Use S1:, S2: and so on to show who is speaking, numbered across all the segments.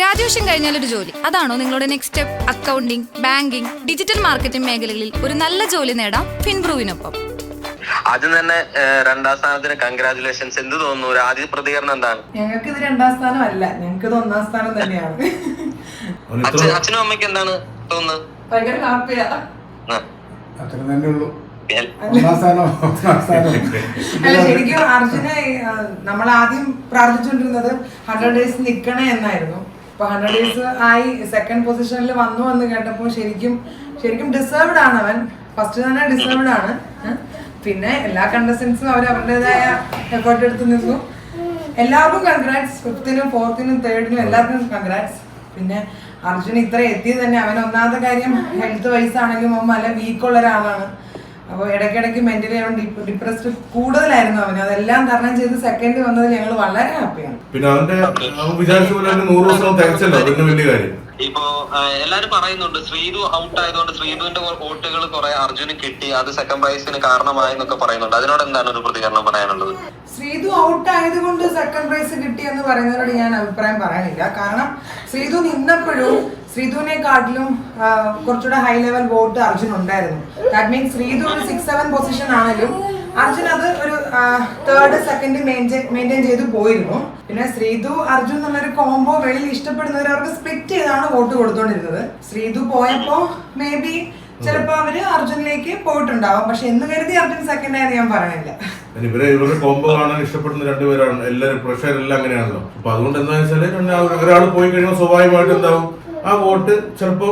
S1: Graduation കഴിഞ്ഞാൽ ഒരു ജോലി. അതാണോ നിങ്ങളുടെ next step accounting banking digital marketing മേഖലകളിൽ ഒരു നല്ല ജോലി നേടാം ഫിൻബ്രൂവിനൊപ്പം.
S2: ആദ്യം തന്നെ രണ്ടാം സ്ഥാനത്തിന് കൺഗ്രാചുലേഷൻസ് എന്ത് തോന്നുന്നു? ഒരു ആദ്യ പ്രതികരണം എന്താണ്?
S3: ഞങ്ങൾക്ക് ഇത് രണ്ടാം സ്ഥാനം അല്ല ഞങ്ങൾക്ക് ഇത് ഒന്നാം സ്ഥാനം തന്നെയാണ്.
S2: അച്ഛൻ അച്ഛനും അമ്മയ്ക്ക് എന്താണ് തോന്നുന്നത്?
S3: ഭയങ്കര ഹാപ്പിയാ
S2: ആ.
S4: അത്ര തന്നെ ഉള്ളൂ
S2: എൽ-
S4: ഒന്നാം സ്ഥാനം ഒന്നാം സ്ഥാനം.
S3: അല്ല ശരിക്കും അർജുന നമ്മൾ ആദ്യം പ്രാർത്ഥിച്ചുകൊണ്ടിരുന്നത് ഹൺഡ്രഡ് ഡേയ്സ് നിൽക്കണേ എന്നായിരുന്നു. അപ്പൊ ഹൺഡ്രഡ് ഡേയ്സ് ആയി സെക്കൻഡ് പൊസിഷനിൽ വന്നു എന്ന് കേട്ടപ്പോൾ ശരിക്കും ശരിക്കും ഡിസേർവ്ഡ് ആണ് അവൻ. ഫസ്റ്റ് തന്നെ ഡിസേർവ്ഡ് ആണ്. പിന്നെ എല്ലാ കണ്ടസ്റ്റൻസും അവർ അവരുടേതായ എഫേർട്ട് എടുത്ത് നിന്നു. എല്ലാവർക്കും കൺഗ്രാറ്റ്സ് ഫിഫ്തിനും ഫോർത്തിനും തേർഡിനും എല്ലാവർക്കും കൺഗ്രാറ്റ്സ് പിന്നെ അർജുൻ ഇത്ര എത്തിയത് തന്നെ അവൻ ഒന്നാമത്തെ കാര്യം ഹെൽത്ത് വൈസ് ആണെങ്കിലും അവൻ നല്ല വീക്കുള്ള ഒരാളാണ്. അപ്പോൾ ഇടയ്ക്കിടയ്ക്ക് മെന്റലി അവൻ ഡിപ്രസ്ഡ് കൂടുതലായിരുന്നു അവന്. അതെല്ലാം തരണം ചെയ്ത് സെക്കൻഡ് വന്നത് ഞങ്ങൾ വളരെ ഹാപ്പിയാണ്
S5: പിന്നെ അവന്റെ വിചാരിച്ച പോലെ നൂറ് ദിവസം തികച്ചല്ലോ. വലിയ കാര്യം.
S2: ഇപ്പോ എല്ലാരും പറയുന്നുണ്ട് ശ്രീതു ഔട്ട് ആയതുകൊണ്ട് ശ്രീതുവിന്റെ വോട്ടുകൾ കുറെ അർജുന് കിട്ടി അത് സെക്കൻഡ് പ്രൈസിന് കാരണമായി എന്നൊക്കെ പറയുന്നുണ്ട്. അതിനോട് എന്താണ് ഒരു പ്രതികരണം പറയാനുള്ളത്?
S3: ശ്രീതു ഔട്ട് ആയതുകൊണ്ട് സെക്കൻഡ് പ്രൈസ് കിട്ടി എന്ന് പറയുന്നതിനോട് ഞാൻ അഭിപ്രായം പറയാനില്ല. കാരണം ശ്രീതു നിന്നപ്പോഴും ശ്രീതുവിനെക്കാട്ടിലും ആ, കുറച്ചുകൂടെ ഹൈ ലെവൽ വോട്ട് അർജുൻ ഉണ്ടായിരുന്നു. ദാറ്റ് മീൻസ് ശ്രീധു ഒരു സിക്സ് സെവൻ പൊസിഷൻ ആണെങ്കിലും അർജുൻ അത് ഒരു തേർഡ് സെക്കൻഡ് മെയിന്റെയിൻ ചെയ്ത് പോയിരുന്നു. പിന്നെ ശ്രീധു അർജുൻ എന്നുള്ളൊരു കോംബോ വെളിയിൽ ഇഷ്ടപ്പെടുന്നവർ അവർക്ക് സ്പ്ലിറ്റ് ചെയ്താണ് വോട്ട് കൊടുത്തോണ്ടിരുന്നത്. ശ്രീധു പോയപ്പോ മേ ബി ചിലപ്പോ അവർ അർജുനിലേക്ക് പോയിട്ടുണ്ടാവും. പക്ഷെ എന്ന് കരുതി അർജുൻ സെക്കൻഡ് ആയെന്ന് ഞാൻ പറയണില്ല
S5: ഇവരെ ഇവരുടെ കോംബോ കാണാൻ ഇഷ്ടപ്പെടുന്ന രണ്ടുപേരാണ്. എല്ലാവരും പ്രഷറെല്ലാം അങ്ങനെയാണല്ലോ. അപ്പൊ അതുകൊണ്ട് എന്താ വെച്ചാൽ ഒരാൾ പോയി കഴിയുമ്പോൾ സ്വാഭാവികമായിട്ട് എന്താവും? ആ വോട്ട് ചിലപ്പോ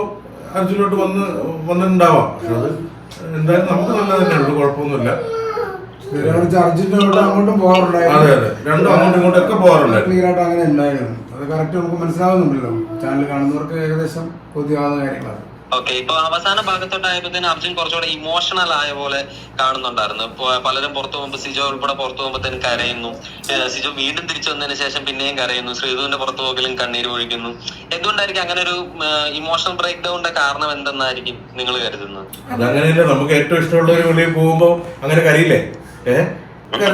S5: അർജുനോട്ട് വന്ന് വന്നിട്ടുണ്ടാവാം. പക്ഷെ അത് എന്തായാലും നമുക്ക് നല്ലത് തന്നെ ഉള്ളു കുഴപ്പമൊന്നുമില്ല.
S4: അർജുന്റെ അങ്ങോട്ടും പോകാറുണ്ടായിരുന്നു
S5: അതെ അതെ. രണ്ടും അങ്ങോട്ടും ഇങ്ങോട്ടും ഒക്കെ പോകാറുണ്ടായിരുന്നു
S4: ക്ലിയർ ആയിട്ട് അങ്ങനെ ഉണ്ടായിരുന്നു അത് കറക്റ്റ് നമുക്ക് മനസ്സിലാവുന്നുണ്ടല്ലോ. ചാനൽ കാണുന്നവർക്ക് ഏകദേശം ബോധ്യമാകുന്ന കാര്യങ്ങളാണ്.
S2: ഓക്കെ ഇപ്പൊ അവസാന ഭാഗത്തോട്ടായപ്പോഴത്തേന് അർജുൻ കുറച്ചുകൂടെ ഇമോഷണൽ ആയ പോലെ കാണുന്നുണ്ടായിരുന്നു. ഇപ്പൊ പലരും പുറത്തു പോകുമ്പോൾ സിജോ ഉൾപ്പെടെ പുറത്തു പോകുമ്പോഴത്തേനും കരയുന്നു. സിജോ വീണ്ടും തിരിച്ചു വന്നതിന് ശേഷം പിന്നെയും കരയുന്നു. ശ്രീധുവിന്റെ പുറത്തു പോകലും കണ്ണീര് ഒഴിക്കുന്നു. എന്തുകൊണ്ടായിരിക്കും അങ്ങനെ ഒരു ഇമോഷണൽ ബ്രേക്ക് ഡൗണിന്റെ കാരണം എന്തെന്നായിരിക്കും നിങ്ങൾ കരുതുന്നത്?
S5: അതങ്ങനെയല്ല നമുക്ക് ഏറ്റവും ഇഷ്ടമുള്ള ഒരു വെളിയിൽ പോകുമ്പോ അങ്ങനെ കരയില്ലേ? ഏഹ്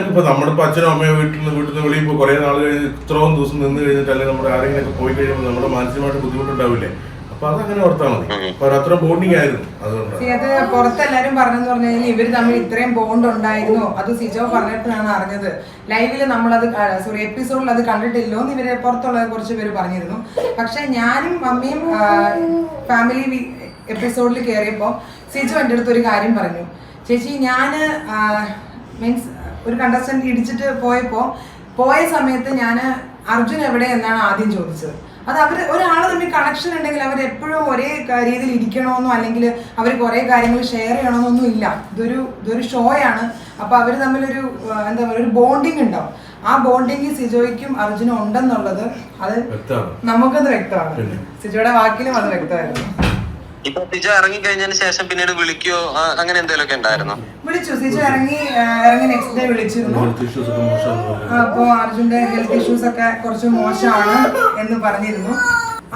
S5: ഇപ്പൊ നമ്മളിപ്പോ അച്ഛനും അമ്മയോ വീട്ടിൽ നിന്ന് വീട്ടിൽ നിന്ന് വെളിയിൽ പോയി കുറെ നാൾ കഴിഞ്ഞ് ഇത്രയും ദിവസം നിന്ന് കഴിഞ്ഞിട്ട് അല്ലെങ്കിൽ നമ്മുടെ ആരെങ്കിലും ഒക്കെ പോയി കഴിയുമ്പോൾ നമ്മുടെ മാനസികമായിട്ട് ബുദ്ധിമുട്ടുണ്ടാവില്ലേ? അപ്പൊ അതങ്ങനെ ഓർത്താൽ മതി. ബോണ്ടിങ് ആയിരുന്നു.
S3: അതുകൊണ്ട് അത് പുറത്തെല്ലാരും പറഞ്ഞെന്ന് പറഞ്ഞു കഴിഞ്ഞാൽ ഇവർ തമ്മിൽ ഇത്രയും ബോണ്ട് ഉണ്ടായിരുന്നു. അത് സിജോ പറഞ്ഞിട്ടാണ് അറിഞ്ഞത്. ലൈവിൽ നമ്മളത് സോറി എപ്പിസോഡിൽ അത് കണ്ടിട്ടില്ലോ എന്ന് ഇവരെ പുറത്തുള്ള കുറച്ച് പേര് പറഞ്ഞിരുന്നു. പക്ഷെ ഞാനും മമ്മിയും ഫാമിലി എപ്പിസോഡിൽ കയറിയപ്പോൾ സിജോ എന്റെ അടുത്ത് ഒരു കാര്യം പറഞ്ഞു. ചേച്ചി ഞാൻ മീൻസ് ഒരു കണ്ടസ്റ്റന്റ് ഇടിച്ചിട്ട് പോയപ്പോൾ പോയ സമയത്ത് ഞാൻ അർജുൻ എവിടെ എന്നാണ് ആദ്യം ചോദിച്ചത്. അത് അവർ ഒരാൾ തമ്മിൽ കണക്ഷൻ ഉണ്ടെങ്കിൽ അവർ എപ്പോഴും ഒരേ രീതിയിൽ ഇരിക്കണമെന്നോ അല്ലെങ്കിൽ അവർ കുറേ കാര്യങ്ങൾ ഷെയർ ചെയ്യണമെന്നൊന്നും ഇല്ല. ഇതൊരു ഇതൊരു ഷോയാണ് അപ്പോൾ അവർ തമ്മിലൊരു എന്താ പറയുക ഒരു ബോണ്ടിങ് ഉണ്ടാവും. ആ ബോണ്ടിങ് സിജോയ്ക്കും അർജുനും ഉണ്ടെന്നുള്ളത് അത് നമുക്കത് വ്യക്തമാണ്. സിജോയുടെ വാക്കിലും അത് വ്യക്തമായിരുന്നു.
S2: ഇപ്പൊ സിജ ഇറങ്ങി കഴിഞ്ഞതിന് ശേഷം പിന്നീട് വിളിക്കോ അങ്ങനെ എന്തെങ്കിലും ഒക്കെ ഉണ്ടായിരുന്നു?
S3: വിളിച്ചു. സിജ ഇറങ്ങി ഇറങ്ങി നെക്സ്റ്റ് ഡേ വിളിച്ചിരുന്നു. അപ്പോ അർജുന്റെ ഹെൽത്ത് ഇഷ്യൂസ് ഒക്കെ കുറച്ച് മോശമാണ് എന്ന് പറഞ്ഞിരുന്നു.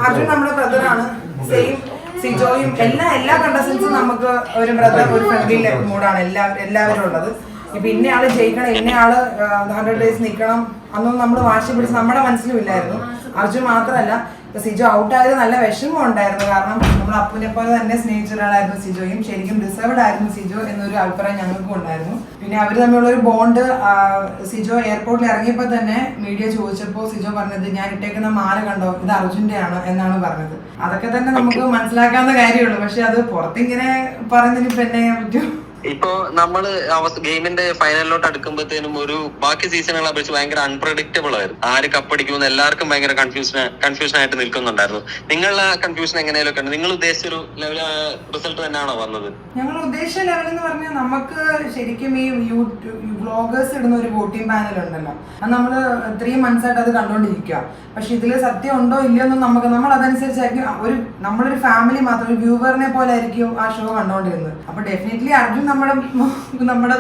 S3: അർജുൻ നമ്മുടെ ബ്രദറാണ് സെയിം സിജോയും എല്ലാ എല്ലാ കണ്ടസ്റ്റൻസും നമുക്ക് ഒരു ബ്രദർ ഒരു ഫ്രണ്ട്ലി മൂഡാണ് എല്ലാവരും എല്ലാവരും ഉള്ളത്. ഇപ്പൊ ഇന്നയാൾ ജയിക്കണം ഇന്നയാൾ ഹൺഡ്രഡ് ഡേയ്സ് നിൽക്കണം അന്നൊന്നും നമ്മൾ വാശി പിടിച്ച് നമ്മുടെ മനസ്സിലും ഇല്ലായിരുന്നു. അർജുൻ മാത്രമല്ല ഇപ്പൊ സിജോ ഔട്ടായത് നല്ല വിഷമം ഉണ്ടായിരുന്നു. കാരണം നമ്മൾ അപ്പുനെ പോലെ തന്നെ സ്നേഹിച്ച ഒരാളായിരുന്നു സിജോയും ശരിക്കും ഡിസേർവ്ഡ് ആയിരുന്നു സിജോ എന്നൊരു അഭിപ്രായം ഞങ്ങൾക്കും ഉണ്ടായിരുന്നു. പിന്നെ അവർ തമ്മിലുള്ള ഒരു ബോണ്ട് സിജോ എയർപോർട്ടിൽ ഇറങ്ങിയപ്പോൾ തന്നെ മീഡിയ ചോദിച്ചപ്പോൾ സിജോ പറഞ്ഞത് ഞാൻ ഇട്ടേക്കുന്ന മാല കണ്ടോ? ഇത് അർജുന്റെ ആണ് എന്നാണ് പറഞ്ഞത്. അതൊക്കെ തന്നെ നമുക്ക് മനസ്സിലാക്കാവുന്ന കാര്യമുള്ളൂ. പക്ഷെ അത് പുറത്തിങ്ങനെ പറഞ്ഞതിന് പിന്നെ പറ്റും.
S2: ഇപ്പോ നമ്മൾ ഗെയിമിന്റെ ഫൈനലിലോട്ട് അടുക്കുമ്പോഴത്തേനും ഒരു ബാക്കി സീസണുകളെ അപേക്ഷിച്ച് ഭയങ്കര അൺപ്രഡിക്റ്റബിൾ ആയിരുന്നു. ആര് കപ്പടിക്കുമെന്ന് എല്ലാവർക്കും ഭയങ്കര കൺഫ്യൂഷൻ കൺഫ്യൂഷൻ ആയിട്ട് നിൽക്കുന്നുണ്ടായിരുന്നു. നിങ്ങളുടെ കൺഫ്യൂഷൻ എങ്ങനെയൊക്കെ ഉണ്ട്? നിങ്ങൾ ഉദ്ദേശിച്ച ഒരു ലെവൽ റിസൾട്ട് തന്നെയാണോ വന്നത്?
S3: ഞങ്ങൾ ഉദ്ദേശിച്ച ലെവൽ എന്ന് പറഞ്ഞാൽ നമുക്ക് ശരിക്കും ഈ യൂട്യൂബ് വ്ളോഗേഴ്സ് ഇടുന്ന ഒരു വോട്ടിംഗ് പാനൽ ഉണ്ടല്ലോ. അത് നമ്മൾ ത്രീ മന്ത്സ് ആയിട്ട് അത് കണ്ടുകൊണ്ടിരിക്കുക പക്ഷെ ഇതിൽ സത്യം ഉണ്ടോ ഇല്ലയോ നമുക്ക് നമ്മൾ അതനുസരിച്ചായിരിക്കും ഒരു നമ്മളൊരു ഫാമിലി മാത്രം ഒരു വ്യൂവറിനെ പോലെ ആയിരിക്കും ആ ഷോ കണ്ടുകൊണ്ടിരുന്നത് അപ്പൊ ഡെഫിനറ്റ്ലി അർജുൻ നമ്മുടെ നമ്മുടെ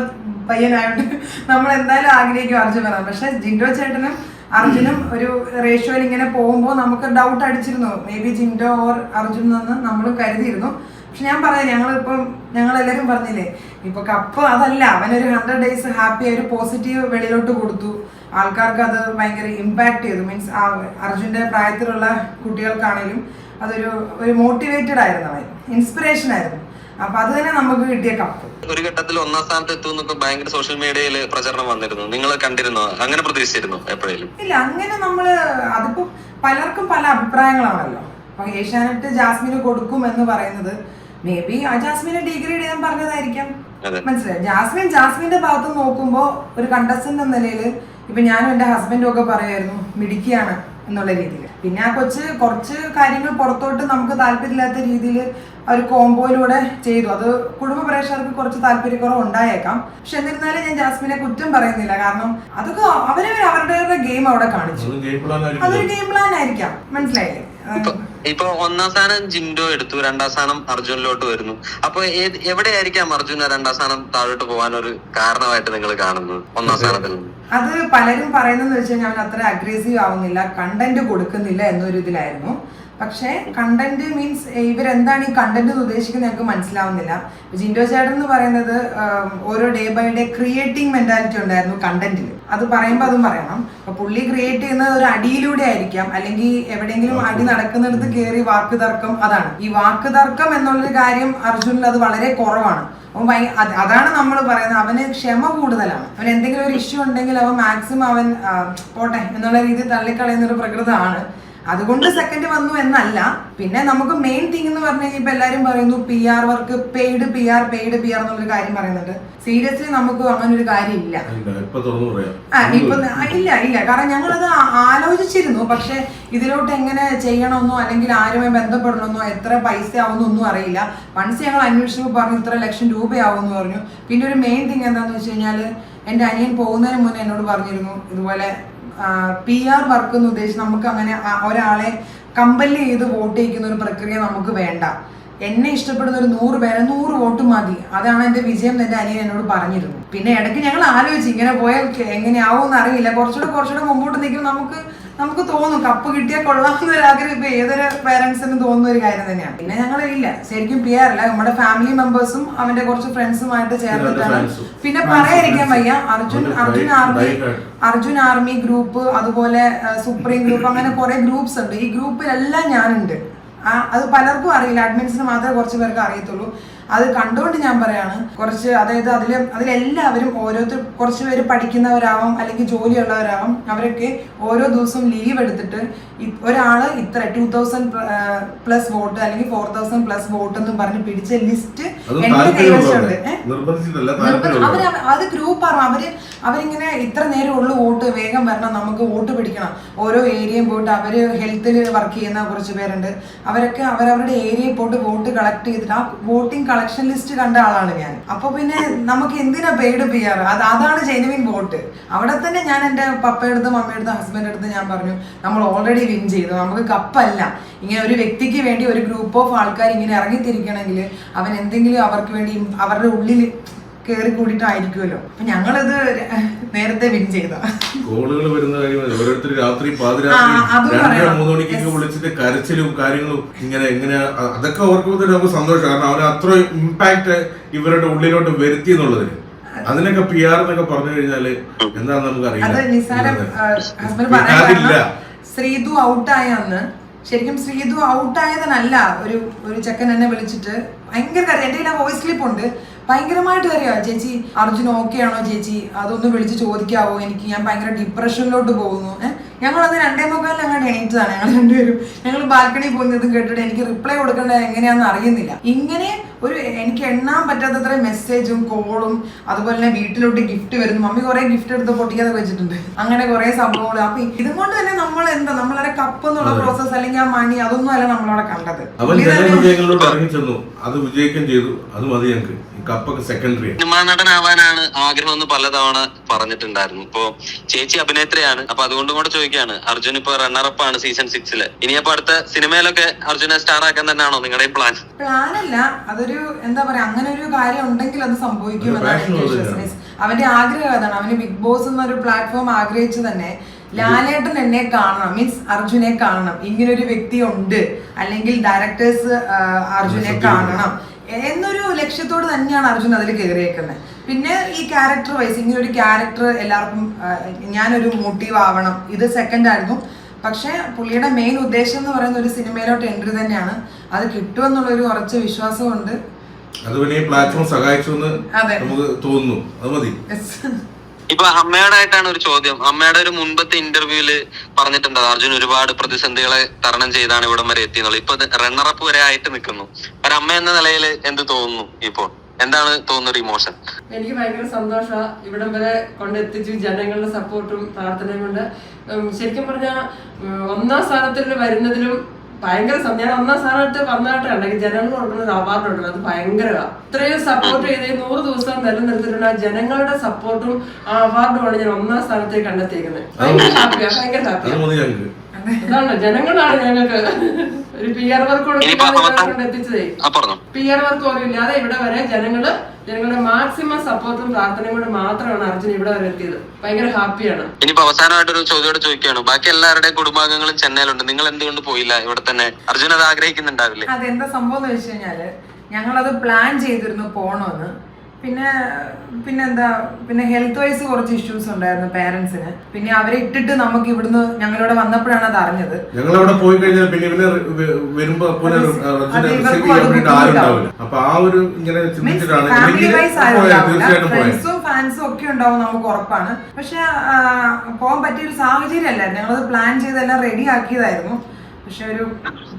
S3: പയ്യനായോണ്ട് നമ്മൾ എന്തായാലും ആഗ്രഹിക്കും അർജുൻ വരാൻ. പക്ഷെ ജിൻഡോ ചേട്ടനും അർജുനും ഒരു റേഷ്യോയിൽ ഇങ്ങനെ പോകുമ്പോൾ നമുക്ക് ഡൗട്ട് അടിച്ചിരുന്നു. Maybe Jinto or Arjun എന്ന് നമ്മൾ കരുതിയിരുന്നു. പക്ഷെ ഞാൻ പറയാം ഞങ്ങളിപ്പം ഞങ്ങൾ എല്ലാവരും പറഞ്ഞില്ലേ ഇപ്പൊ കപ്പ് അതല്ല. അവനൊരു ഹൺഡ്രഡ് ഡേയ്സ് ഹാപ്പി ഒരു പോസിറ്റീവ് വെളിയിലോട്ട് കൊടുത്തു. ആൾക്കാർക്ക് അത് ഭയങ്കര ഇമ്പാക്ട് ചെയ്തു. മീൻസ് അർജുന്റെ പ്രായത്തിലുള്ള കുട്ടികൾക്കാണെങ്കിലും അതൊരു ഒരു മോട്ടിവേറ്റഡ് ആയിരുന്നു അവൻ. ഇൻസ്പിറേഷൻ ആയിരുന്നു. അപ്പൊ അത് തന്നെ നമുക്ക് കിട്ടിയ കപ്പ്.
S2: ഒരു ഘട്ടത്തിൽ ഒന്നാം സ്ഥാനത്ത് എത്തും എന്നൊക്കെ ഭയങ്കര സോഷ്യൽ മീഡിയയിൽ പ്രചരണം വന്നിരുന്നു. നിങ്ങൾ കണ്ടിരുന്നു? അങ്ങനെ പ്രതീക്ഷിച്ചിരുന്നു എപ്പോഴും
S3: ഇല്ല അങ്ങനെ നമ്മൾ അതിപ്പോ പലർക്കും പല അഭിപ്രായങ്ങളാണല്ലോ. അപ്പൊ ഏഷ്യാനെറ്റ് ജാസ്മിന് കൊടുക്കും എന്ന് പറയുന്നത് മേ ബി ആ ജാസ്മിനെ ഡിഗ്രേഡ് ചെയ്യാൻ പറഞ്ഞതായിരിക്കാം. മനസ്സിലായി? ജാസ്മിൻ ജാസ്മിന്റെ ഭാഗത്ത് നോക്കുമ്പോ ഒരു കണ്ടസ്റ്റന്റ് എന്ന നിലയിൽ ഇപ്പൊ ഞാനും എന്റെ ഹസ്ബൻഡും ഒക്കെ പറയായിരുന്നു മിടിക്കുകയാണ് എന്നുള്ള രീതിയിൽ പിന്നെ ആ കൊച്ച് കുറച്ച് കാര്യങ്ങൾ പുറത്തോട്ട് നമുക്ക് താല്പര്യമില്ലാത്ത രീതിയിൽ ഒരു കോംബോയിലൂടെ ചെയ്തു. അത് കുടുംബ പ്രേക്ഷകർക്ക് കുറച്ച് താല്പര്യക്കുറവ് ഉണ്ടായേക്കാം. പക്ഷെ എന്നിരുന്നാലും ഞാൻ ജാസ്മിനെ കുറ്റം പറയുന്നില്ല. കാരണം അതൊക്കെ അവരവർ അവരുടെ ഗെയിം അവിടെ കാണിച്ചു. അതൊരു ഗെയിം പ്ലാൻ ആയിരിക്കാം. മനസ്സിലായില്ലേ?
S2: ഇപ്പൊ ഒന്നാം സ്ഥാനം ജിൻഡോ എടുത്തു രണ്ടാം സ്ഥാനം അർജുനിലോട്ട് വരുന്നു. അപ്പൊ എവിടെ എവിടെയായിരിക്കാം അർജുന രണ്ടാം സ്ഥാനം താഴോട്ട് പോകാൻ ഒരു കാരണമായിട്ട് നിങ്ങൾ കാണുന്നത് ഒന്നാം സ്ഥാനത്തിൽ നിന്ന്?
S3: അത് പലരും പറയുന്നത് വെച്ച് കഴിഞ്ഞാൽ അത്ര അഗ്രസീവ് ആവുന്നില്ല കണ്ടന്റ് കൊടുക്കുന്നില്ല എന്നൊരു ഇതിലായിരുന്നു പക്ഷേ കണ്ടന്റ് മീൻസ് ഇവരെന്താണ് ഈ കണ്ടന്റ് ഉദ്ദേശിക്കുന്നത് ഞങ്ങൾക്ക് മനസ്സിലാവുന്നില്ല. ജിൻഡോ ചേട്ടൻ എന്ന് പറയുന്നത് ഓരോ day by day creating mentality ഉണ്ടായിരുന്നു കണ്ടന്റിൽ അത് പറയുമ്പോൾ അതും പറയണം. അപ്പൊ പുള്ളി ക്രിയേറ്റ് ചെയ്യുന്നത് ഒരു അടിയിലൂടെ ആയിരിക്കാം. അല്ലെങ്കിൽ എവിടെയെങ്കിലും അടി നടക്കുന്നിടത്ത് കയറി വാക്ക് തർക്കം അതാണ്. ഈ വാക്ക് തർക്കം എന്നുള്ളൊരു കാര്യം അർജുനിൽ അത് വളരെ കുറവാണ്. അവൻ അതാണ് നമ്മൾ പറയുന്നത്. അവന് ക്ഷമ കൂടുതലാണ്. അവൻ എന്തെങ്കിലും ഒരു ഇഷ്യൂ ഉണ്ടെങ്കിൽ അവൻ മാക്സിമം അവൻ പോട്ടെ എന്നുള്ള രീതിയിൽ തള്ളിക്കളയുന്ന ഒരു പ്രകൃതമാണ്. അതുകൊണ്ട് സെക്കൻഡ് വന്നു എന്നല്ല. പിന്നെ നമുക്ക് മെയിൻ തിങ് എന്ന് പറഞ്ഞു കഴിഞ്ഞാൽ ഇപ്പൊ എല്ലാരും പറയുന്നു P R work paid P R paid P R എന്നുള്ളൊരു കാര്യം പറയുന്നുണ്ട്. സീരിയസ്ലി നമുക്ക് അങ്ങനെ ഒരു കാര്യം ഇല്ല
S5: ഇല്ല, ഇപ്പൊ
S3: ഇല്ല ഇല്ല. കാരണം ഞങ്ങളത് ആലോചിച്ചിരുന്നു. പക്ഷെ ഇതിലോട്ട് എങ്ങനെ ചെയ്യണമെന്നോ അല്ലെങ്കിൽ ആരുമായി ബന്ധപ്പെടണമെന്നോ എത്ര പൈസ ആവുമെന്നോ ഒന്നും അറിയില്ല. വൺസ് ഞങ്ങൾ അന്വേഷിച്ചപ്പോൾ പറഞ്ഞു ഇത്ര ലക്ഷം രൂപയാവുമെന്ന് പറഞ്ഞു. പിന്നെ ഒരു മെയിൻ തിങ് എന്താന്ന് വെച്ച് കഴിഞ്ഞാൽ എന്റെ അനിയൻ പോകുന്നതിന് മുന്നേ എന്നോട് പറഞ്ഞിരുന്നു ഇതുപോലെ പി ആർ വർക്ക് എന്ന് ഉദ്ദേശിച്ച് നമുക്ക് അങ്ങനെ ഒരാളെ കമ്പൽ ചെയ്ത് വോട്ട് ചെയ്യിക്കുന്ന ഒരു പ്രക്രിയ നമുക്ക് വേണ്ട. എന്നെ ഇഷ്ടപ്പെടുന്ന ഒരു നൂറ് പേരെ നൂറ് വോട്ട് മതി. അതാണ് എന്റെ വിജയം എന്ന് എന്റെ അനിയൻ എന്നോട് പറഞ്ഞിരുന്നു പിന്നെ ഇടയ്ക്ക് ഞങ്ങൾ ആലോചിച്ചു ഇങ്ങനെ പോയാൽ എങ്ങനെയാവും അറിയില്ല. കുറച്ചുകൂടെ കുറച്ചുകൂടെ മുമ്പോട്ട് നിൽക്കുമ്പോൾ നമുക്ക് നമുക്ക് തോന്നും കപ്പ് കിട്ടിയാൽ കൊള്ളാം ഒരു ആഗ്രഹം ഇപ്പൊ ഏതൊരു പേരൻസിനും തോന്നുന്ന ഒരു കാര്യം തന്നെയാണ്. പിന്നെ ഞങ്ങൾ ഇല്ല. ശരിക്കും പി ആർ അല്ല. നമ്മുടെ ഫാമിലി മെമ്പേഴ്സും അവന്റെ കുറച്ച് ഫ്രണ്ട്സുമായിട്ട് ചേർന്നിട്ടാണ് പിന്നെ പറയാതിരിക്കാൻ വയ്യ. Arjun Arjun army Arjun army group അതുപോലെ സുപ്രീം ഗ്രൂപ്പ് അങ്ങനെ കുറെ ഗ്രൂപ്പ്സ് ഉണ്ട്. ഈ ഗ്രൂപ്പിലെല്ലാം ഞാനുണ്ട്. അത് പലർക്കും അറിയില്ല. അഡ്മിൻസിന് മാത്രമേ കുറച്ച് പേർക്ക് അറിയത്തുള്ളൂ. അത് കണ്ടുകൊണ്ട് ഞാൻ പറയാണ് കുറച്ച് അതായത് അതിൽ അതിലെല്ലാവരും ഓരോരുത്തർ കുറച്ച് പേര് പഠിക്കുന്നവരാവാം അല്ലെങ്കിൽ ജോലിയുള്ളവരാവാം അവരൊക്കെ ഓരോ ദിവസവും ലീവ് എടുത്തിട്ട് ഒരാൾ ഒരാൾ ഇത്ര ടു തൗസൻഡ് പ്ലസ് വോട്ട് അല്ലെങ്കിൽ ഫോർ തൗസൻഡ് പ്ലസ് വോട്ട് എന്ന് പറഞ്ഞ് പിടിച്ച ലിസ്റ്റ് എന്റെ കൈവശമുണ്ട് അവർ അത് ഗ്രൂപ്പാണ് അവർ അവരിങ്ങനെ ഇത്ര നേരം ഉള്ള വോട്ട് വേഗം വരണം നമുക്ക് വോട്ട് പിടിക്കണം. ഓരോ ഏരിയയും പോയിട്ട് അവർ ഹെൽത്തിൽ വർക്ക് ചെയ്യുന്ന കുറച്ച് പേരുണ്ട്. അവരൊക്കെ അവരവരുടെ ഏരിയയിൽ പോയിട്ട് വോട്ട് കളക്ട് ചെയ്തിട്ട് ആ വോട്ടിംഗ് കളക്ഷൻ ലിസ്റ്റ് കണ്ട ആളാണ് ഞാൻ. അപ്പൊ പിന്നെ നമുക്ക് എന്തിനാ പെയ്ഡ് പി ആർ അത് അതാണ് ജെനുവിൻ വോട്ട് അവിടെ തന്നെ ഞാൻ എന്റെ പപ്പയെടുത്ത് മമ്മയെടുത്ത് ഹസ്ബൻഡ് എടുത്ത് ഞാൻ പറഞ്ഞു നമ്മൾ ഓൾറെഡി വിൻ ചെയ്തു. നമുക്ക് കപ്പല്ല. ഇങ്ങനെ ഒരു വ്യക്തിക്ക് വേണ്ടി ഒരു ഗ്രൂപ്പ് ഓഫ് ആൾക്കാർ ഇങ്ങനെ ഇറങ്ങിത്തിരിക്കണമെങ്കിൽ അവൻ എന്തെങ്കിലും അവർക്ക് വേണ്ടി അവരുടെ ഉള്ളിൽ കയറി കൂടിയിട്ടായിരിക്കുമല്ലോ. അപ്പൊ ഞങ്ങളത് നേരത്തെ വിൻ ചെയ്ത.
S5: കോളുകൾ വരുന്ന കാര്യമാണ് ഓരോരുത്തർ രാത്രി പാതിരാത്രി മൂന്ന് മണിക്കൊക്കെ വിളിച്ചിട്ട് കരച്ചിലും കാര്യങ്ങളും ഇങ്ങനെ എങ്ങനെ അതൊക്കെ ഓർക്കുമ്പോൾ തന്നെ നമുക്ക് സന്തോഷം. കാരണം അവർ അത്ര ഇമ്പാക്ട് ഇവരുടെ ഉള്ളിലോട്ട് വരുത്തി എന്നുള്ളതിന് അതിനൊക്കെ പി ആർ എന്നൊക്കെ പറഞ്ഞു കഴിഞ്ഞാൽ എന്താന്ന് നമുക്ക്
S3: അറിയില്ല ശ്രീതു ഔട്ടായ അന്ന്. ശരിക്കും ശ്രീതു ഔട്ടായതിനല്ല ഒരു ഒരു ചെക്കൻ എന്നെ വിളിച്ചിട്ട് ഭയങ്കര കാര്യം. എന്റെ കയ്യിൽ വോയിസ് ക്ലിപ്പ് ഉണ്ട്. ഭയങ്കരമായിട്ട് കറിയോ ചേച്ചി അർജുൻ ഓക്കെ ആണോ ചേച്ചി? അതൊന്ന് വിളിച്ച് ചോദിക്കാവോ? എനിക്ക് ഞാൻ ഭയങ്കര ഡിപ്രഷനിലോട്ട് പോകുന്നു. ഞങ്ങൾ ഞങ്ങളത് രണ്ടേ മുക്കാലിൽ അങ്ങോട്ട് എണീറ്റതാണ്. ഞങ്ങൾ രണ്ടുപേരും ഞങ്ങൾ ബാൽക്കണി പോകുന്നതും കേട്ടിട്ട് എനിക്ക് റിപ്ലൈ കൊടുക്കേണ്ടത് എങ്ങനെയാണെന്ന് അറിയുന്നില്ല. ഇങ്ങനെ ഒരു എനിക്ക് എണ്ണാൻ പറ്റാത്തത്ര മെസ്സേജും കോളും അതുപോലെ തന്നെ വീട്ടിലോട്ട് ഗിഫ്റ്റ് വരുന്നു. മമ്മി കുറെ ഗിഫ്റ്റ് എടുത്ത് പൊട്ടിക്കാതെ വെച്ചിട്ടുണ്ട്. അങ്ങനെ കുറെ സംഭവങ്ങൾ അപ്പൊ ഇതുകൊണ്ട് തന്നെ നമ്മൾ എന്താ? നമ്മളെ കപ്പ് എന്നുള്ള പ്രോസസ് അല്ലെങ്കിൽ ആ മണി അതൊന്നും അല്ല നമ്മളവിടെ കണ്ടത്.
S5: അത് വിജയിക്കുകയും ചെയ്തു. അത് മതി ഞങ്ങൾക്ക് ഈ കപ്പൊക്കെ സെക്കൻഡറി
S2: സിനിമാ നടനാവാനാണ് ആഗ്രഹം എന്ന് പലതവണ പറഞ്ഞിട്ടുണ്ടായിരുന്നു. ഇപ്പൊ ചേച്ചി അഭിനേത്രിയാണ്. അപ്പൊ അതുകൊണ്ടും കൂടെ ചോദിക്കുകയാണ്. അർജുൻ ഇപ്പൊ റണ്ണറപ്പ് ആണ് സീസൺ സിക്സിൽ ഇനിയപ്പോ അടുത്ത സിനിമയിലൊക്കെ അർജുനെ സ്റ്റാർ ആക്കാൻ തന്നെയാണോ നിങ്ങളുടെ പ്ലാൻ
S3: പ്ലാൻ അല്ല. അതൊരു എന്താ പറയാ അങ്ങനെ ഒരു കാര്യം ഉണ്ടെങ്കിൽ അത് സംഭവിക്കും. അവന്റെ ആഗ്രഹം അതാണ്. അവന് ബിഗ് ബോസ് എന്നൊരു പ്ലാറ്റ്ഫോം ആഗ്രഹിച്ചു തന്നെ ലാലേട്ടൻ എന്നെ കാണണം മീൻസ് അർജുനെ കാണണം. ഇങ്ങനെ ഒരു വ്യക്തി ഉണ്ട് അല്ലെങ്കിൽ ഡയറക്ടേഴ്സ് അർജുനെ കാണണം. എന്നൊരു ലക്ഷ്യത്തോട് തന്നെയാണ് അർജുൻ അതിൽ കയറിയേക്കുന്നത്. പിന്നെ ഈ ക്യാരക്ടർ വൈസ് ഇങ്ങനെ ഒരു ക്യാരക്ടർ എല്ലാവർക്കും ഞാനൊരു മോട്ടീവ് ആവണം. ഇത് സെക്കൻഡ് ആയിരുന്നു. പക്ഷെ പുള്ളിയുടെ മെയിൻ ഉദ്ദേശം എന്ന് പറയുന്ന ഒരു സിനിമയിലോട്ട് എൻട്രി തന്നെയാണ്. അത് കിട്ടുമെന്നുള്ളൊരു ഉറച്ച വിശ്വാസമുണ്ട്.
S5: അത് പിന്നെ പ്ലാറ്റ്ഫോം സഹായിച്ചു എന്ന് നമുക്ക് തോന്നുന്നു. അത് മതി.
S2: ഇപ്പൊ അമ്മയോടായിട്ടാണ് ഒരു ചോദ്യം. അമ്മയുടെ ഒരു മുൻപത്തെ ഇന്റർവ്യൂൽ പറഞ്ഞിട്ടുണ്ട്. അർജുൻ ഒരുപാട് പ്രതിസന്ധികളെ തരണം ചെയ്താണ് ഇവിടം വരെ എത്തിയെന്നുള്ളത്. ഇപ്പൊ റണ്ണറപ്പ് വരെ ആയിട്ട് നിൽക്കുന്നു. ഒരു അമ്മ എന്ന നിലയിൽ എന്ത് തോന്നുന്നു ഇപ്പോൾ എന്താണ് തോന്നുന്ന ഇമോഷൻ
S6: എനിക്ക് ഭയങ്കര സന്തോഷമാണ് ഇവിടം വരെ കൊണ്ടെത്തിച്ചു. ജനങ്ങളുടെ സപ്പോർട്ടും പ്രാർത്ഥനയും കൊണ്ട്. ശരിക്കും പറഞ്ഞാൽ ഒന്നാം സ്ഥാനത്തിൽ വരുന്നതിലും ഭയങ്കര ഞാൻ ഒന്നാം സ്ഥാനത്ത് വന്നിട്ടുണ്ടെങ്കിൽ ജനങ്ങൾ കൊടുക്കുന്ന അവാർഡ് ഉണ്ടല്ലോ അത് ഭയങ്കര ഇത്രയും സപ്പോർട്ട് ചെയ്ത് നൂറ് ദിവസം നിലനിർത്തിയിട്ടുണ്ട്. ആ ജനങ്ങളുടെ സപ്പോർട്ടും ആ അവാർഡുമാണ് ഞാൻ ഒന്നാം സ്ഥാനത്തേക്ക് കണ്ടെത്തിയിരിക്കുന്നത് ഭയങ്കര ഹാപ്പിയാണ് ഭയങ്കര ഹാപ്പിയാണ് അതാണ് ജനങ്ങളാണ് ഞങ്ങൾക്ക്. പി ആർ വർക്ക്
S2: ആ പറഞ്ഞു.
S6: പി ആർ വർക്ക് പോലും ഇല്ലാതെ ഇവിടെ വരെ ജനങ്ങൾ ജനങ്ങളുടെ മാക്സിമം സപ്പോർട്ടും പ്രാർത്ഥനയും കൊണ്ട് മാത്രമാണ് അർജുൻ ഇവിടെ വരെ എത്തിയത്. ഭയങ്കര ഹാപ്പിയാണ്.
S2: ഇനിയിപ്പോ അവസാനമായിട്ട് ഒരു ചോദ്യോട് ചോദിക്കുകയാണ്. ബാക്കി എല്ലാവരുടെയും കുടുംബാംഗങ്ങളും ചെന്നൈയിലുണ്ട്. നിങ്ങൾ എന്തുകൊണ്ട് പോയില്ല ഇവിടെ തന്നെ? അർജുൻ അത് ആഗ്രഹിക്കുന്നുണ്ടാവില്ലേ?
S3: അതെന്താ സംഭവം എന്ന് വെച്ച് കഴിഞ്ഞാൽ ഞങ്ങളത് പ്ലാൻ ചെയ്തിരുന്നു പോണോന്ന്. പിന്നെ പിന്നെന്താ പിന്നെ ഹെൽത്ത് വൈസ് കുറച്ച് ഇഷ്യൂസ് ഉണ്ടായിരുന്നു പേരൻസിന് പിന്നെ അവരെ ഇട്ടിട്ട് നമുക്ക് ഇവിടുന്ന് ഞങ്ങളിവിടെ വന്നപ്പോഴാണ് അത് അറിഞ്ഞത്.
S5: ഞങ്ങൾ അവിടെ പോയി കഴിഞ്ഞാൽ പിന്നെ ഇവർ വരുമ്പോ അപ്പൊ ആ ഒരു ഇങ്ങനെ
S3: ഫ്രണ്ട്സും ഫാൻസും ഒക്കെ ഉണ്ടാവും നമുക്ക് ഉറപ്പാണ്. പക്ഷെ പോകാൻ പറ്റിയ ഒരു സാഹചര്യം അല്ലായിരുന്നു. ഞങ്ങളത് പ്ലാൻ ചെയ്തെല്ലാം റെഡി ആക്കിയതായിരുന്നു. പക്ഷെ ഒരു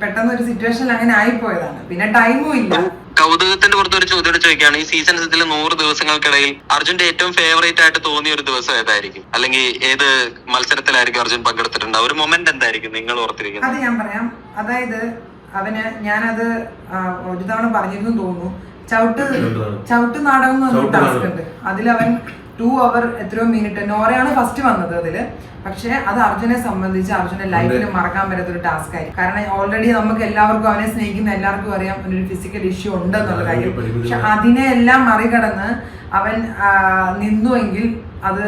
S3: പെട്ടെന്ന് ഒരു സിറ്റുവേഷനിൽ അങ്ങനെ ആയിപ്പോയതാണ്. പിന്നെ ടൈമും ഇല്ല.
S2: കൗതുകത്തിന്റെ പുറത്ത് ഒരു ചോദ്യം ചോദിക്കുകയാണ്. ഈ സീസൺ ഇതിൽ നൂറ് ദിവസങ്ങൾക്കിടയിൽ അർജുന്റെ ഏറ്റവും ഫേവറേറ്റ് ആയിട്ട് തോന്നിയ ഒരു ദിവസം ഏതായിരിക്കും? അല്ലെങ്കിൽ ഏത് മത്സരത്തിലായിരിക്കും അർജുൻ പങ്കെടുത്തിട്ടുണ്ട്? ഒരു മൊമെന്റ് എന്തായിരിക്കും നിങ്ങൾ ഓർത്തിരിക്കുന്നത്?
S3: അത് ഞാൻ പറയാം. അതായത് അവന് ഞാനത് ഒരു തവണ പറഞ്ഞിരുന്നു തോന്നുന്നു. ചവിട്ട്. ചവിട്ട് നാടകം. എന്ന് പറഞ്ഞ ടാസ്ക് ഉണ്ട്. അതിലവൻ ടു അവർ എത്രയോ മിനിറ്റ് നോറയാണ് ഫസ്റ്റ് വന്നത് അതിൽ പക്ഷെ അത് അർജുനെ സംബന്ധിച്ച് അർജുനെ ലൈഫിൽ മറക്കാൻ പറ്റാത്തൊരു ടാസ്ക് ആയിരിക്കും. കാരണം ഓൾറെഡി നമുക്ക് എല്ലാവർക്കും അവനെ സ്നേഹിക്കുന്ന എല്ലാവർക്കും അറിയാം അവനൊരു ഫിസിക്കൽ ഇഷ്യൂ ഉണ്ടെന്നുള്ള കാര്യം. പക്ഷെ അതിനെ എല്ലാം മറികടന്ന് അവൻ നിന്നുവെങ്കിൽ അത്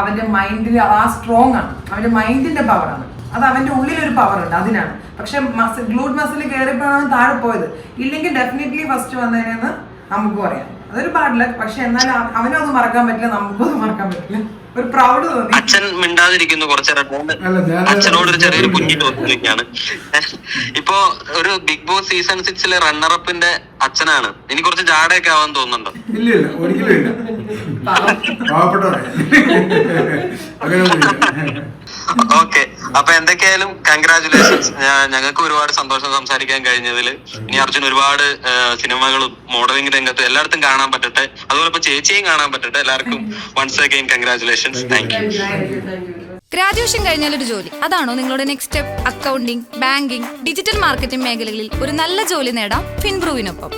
S3: അവന്റെ മൈൻഡിൽ ആ സ്ട്രോങ് ആണ്. അവന്റെ മൈൻഡിന്റെ പവറാണ് അത് അവന്റെ ഉള്ളിൽ ഒരു പവർ ഉണ്ട് അതിനാണ്. പക്ഷെ മസിൽ ഗ്ലൂഡ് മസിൽ കയറിയപ്പോഴാണ് താഴെ പോയത്. ഇല്ലെങ്കിൽ ഡെഫിനറ്റ്ലി ഫസ്റ്റ് വന്നതിനെന്ന് നമുക്ക് അറിയാം അതൊരു ബാഡ് ലക്ക് പക്ഷെ എന്നാലും അവ- അവനും അത് മറക്കാൻ പറ്റില്ല നമുക്കും അത് മറക്കാൻ പറ്റില്ല. ഒരു പ്രൗഡ് തോന്നി.
S2: അച്ഛൻ മിണ്ടാതിരിക്കുന്നു കുറച്ചേരം അച്ഛനോട് ഒരു ചെറിയൊരു കുഞ്ഞി ഇപ്പോ ഒരു ബിഗ് ബോസ് സീസൺ സിക്സിലെ റണ്ണറപ്പിന്റെ അച്ഛനാണ്. ഇനി കുറച്ച് ജാടയൊക്കെ ആവാൻ തോന്നുന്നുണ്ടോ?
S4: ഇല്ല ഇല്ല ഒരിക്കലും ഇല്ല. പാവപ്പെട്ടവരെ.
S2: ഓക്കെ. അപ്പൊ എന്തൊക്കെയായാലും കൺഗ്രാചുലേഷൻസ് ഞങ്ങൾക്ക് ഒരുപാട് സന്തോഷം സംസാരിക്കാൻ കഴിഞ്ഞതിൽ ഇനി അർജുൻ ഒരുപാട് സിനിമകളും മോഡലിംഗ് രംഗത്തും എല്ലായിടത്തും കാണാൻ പറ്റട്ടെ. അതുപോലെ ഇപ്പൊ ചേച്ചിയും കാണാൻ പറ്റട്ടെ. എല്ലാവർക്കും once again congratulations
S6: thank you thank you
S1: graduation കഴിഞ്ഞാൽ ഒരു ജോലി. അതാണോ നിങ്ങളുടെ next step accounting banking digital marketing മേഖലകളിൽ ഒരു നല്ല ജോലി നേടാം ഫിൻബ്രൂവിനൊപ്പം.